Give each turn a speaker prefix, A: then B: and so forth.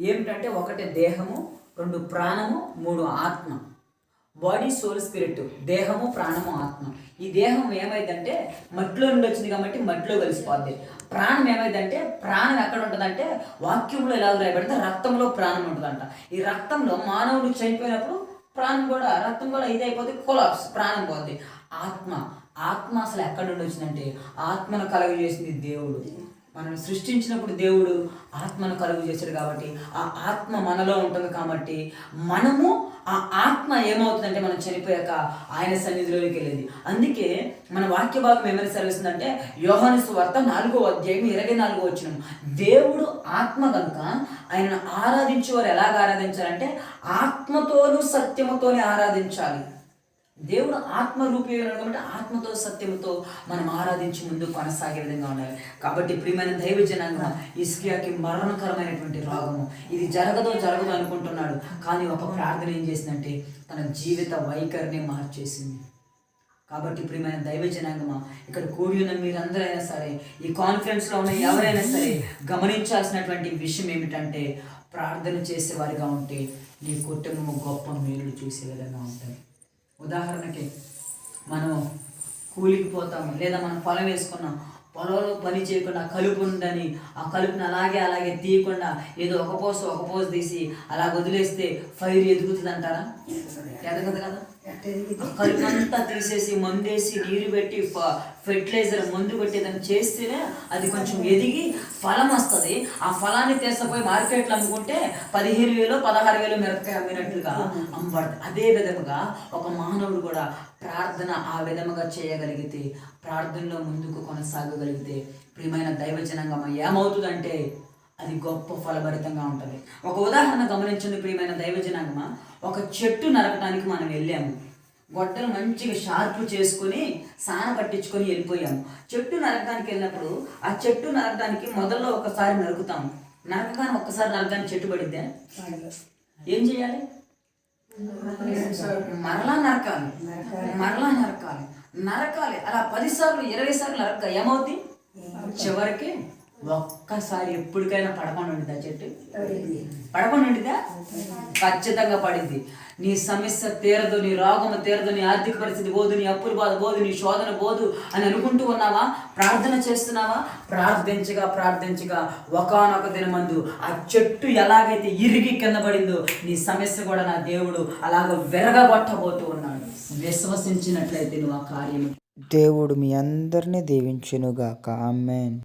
A: ఏమిటంటే ఒకటి దేహము రెండు ప్రాణము మూడు ఆత్మ. బాడీ సోల్ స్పిరిట్ దేహము ప్రాణము ఆత్మ. ఈ దేహం ఏమైందంటే మట్టిలో నుండి వచ్చింది కాబట్టి మట్టిలో కలిసిపోద్ది. ప్రాణం ఏమైందంటే ప్రాణం ఎక్కడ ఉంటుందంటే వాక్యంలో ఎలా రాయబడితే రక్తంలో ప్రాణం ఉంటుందంట. ఈ రక్తంలో మానవుడు చనిపోయినప్పుడు ప్రాణం కూడా రక్తం కూడా ఇది అయిపోతే కొలాప్స్ ప్రాణం పోద్ది. ఆత్మ ఆత్మ అసలు ఎక్కడ నుండి వచ్చిందంటే ఆత్మను కలుగజేసింది దేవుడు. మనం సృష్టించినప్పుడు దేవుడు ఆత్మను కలుగు చేశాడు కాబట్టి ఆ ఆత్మ మనలో ఉంటుంది కాబట్టి మనము ఆ ఆత్మ ఏమవుతుందంటే మనం చనిపోయాక ఆయన సన్నిధిలోకి వెళ్ళేది. అందుకే మన వాక్య భాగం ఏమైనా సెలవుస్తుందంటే యోహాను సువార్త నాలుగో అధ్యాయం ఇరవై నాలుగో వచ్చిన దేవుడు ఆత్మ కనుక ఆయనను ఆరాధించేవారు ఎలాగ ఆరాధించాలంటే ఆత్మతోనూ సత్యముతోనే ఆరాధించాలి. దేవుడు ఆత్మ కాబట్టి ఆత్మతో సత్యముతో మనం ఆరాధించి ముందు కొనసాగే విధంగా ఉండాలి. కాబట్టి ప్రియమైన దైవ జనంగా ఇస్కియాకి మరణకరమైనటువంటి రోగము. ఇది జరగదో జరగదు అనుకుంటున్నాడు. కానీ ఒక ప్రార్థన ఏం చేసిందంటే తన జీవిత వైఖరిని మార్చేసింది. కాబట్టి ప్రియమైన దైవ జనాంగమా ఇక్కడ కూడి ఉన్న మీరందరైనా సరే ఈ కాన్ఫరెన్స్లో ఉన్న ఎవరైనా సరే గమనించాల్సినటువంటి విషయం ఏమిటంటే ప్రార్థన చేసేవారిగా ఉంటే నీ కుటుంబం గొప్ప మేలు చూసే విధంగా ఉంటుంది. ఉదాహరణకి మనం కూలికి పోతాం లేదా మనం పొలం వేసుకున్నాం పొలంలో పని చేయకుండా కలుపు ఉందని ఆ కలుపుని అలాగే అలాగే తీయకుండా ఏదో ఒక పోసు ఒక పోసు తీసి అలా వదిలేస్తే ఫైర్ ఎదుగుతుంది అంటారా ఎదగదు కదా. కలుపు అంతా తీసేసి మందేసి నీరు పెట్టి ఫెర్టిలైజర్ మందు పెట్టి దాన్ని చేస్తేనే అది కొంచెం ఎదిగి ఫలం వస్తుంది. ఆ ఫలాన్ని తీసుకుపోయి మార్కెట్లో అమ్ముకుంటే పదిహేను వేలు పదహారు వేలు మిరపకాయ అమ్మినట్లుగా అమ్మబడుతుంది అదే విధముగా ఒక మానవుడు కూడా ప్రార్థన ఆ విధముగా చేయగలిగితే ప్రార్థనలో ముందుకు కొనసాగగలిగితే ప్రియమైన దైవజనంగా ఏమవుతుందంటే అది గొప్ప ఫలభరితంగా ఉంటుంది. ఒక ఉదాహరణ గమనించండి ప్రియమైన దైవజనాంగమ. ఒక చెట్టు నరకటానికి మనం వెళ్ళాము. గొడ్డలు మంచిగా షార్ప్ చేసుకొని సాన పట్టించుకొని వెళ్ళిపోయాము. చెట్టు నరకడానికి వెళ్ళినప్పుడు ఆ చెట్టు నరకడానికి మొదల్లో ఒకసారి నరుకుతాము. నరకగానే ఒక్కసారి నరకడానికి చెట్టు పడిద్దా ఏం చేయాలి? మరలా నరకాలి. మరలా నరకాలి. నరకాలి. అలా పదిసార్లు ఇరవై సార్లు నరక ఏమవుద్ది? చివరికి ఒక్కసారి ఎప్పటికైనా పడకుండా ఉండిద్దా చెట్టు? పడకుండా ఉండిద్దా? ఖచ్చితంగా పడింది. నీ సమస్య తీరదు నీ రోగము తీరదు నీ ఆర్థిక పరిస్థితి పోదు నీ అప్పులు బాధ పోదు నీ శోధన పోదు అని అనుకుంటూ ఉన్నావా? ప్రార్థన చేస్తున్నావా? ప్రార్థించగా ప్రార్థించగా ఒకనొక దినమందు ఆ చెట్టు ఎలాగైతే ఇరిగి కింద పడిందో నీ సమస్య కూడా నా దేవుడు అలాగ వెరగగొట్టబోతూ ఉన్నాడు. విశ్వసించినట్లయితే నువ్వు ఆ కార్యం
B: దేవుడు మీ అందరినీ దీవించునుగాక. ఆమెన్.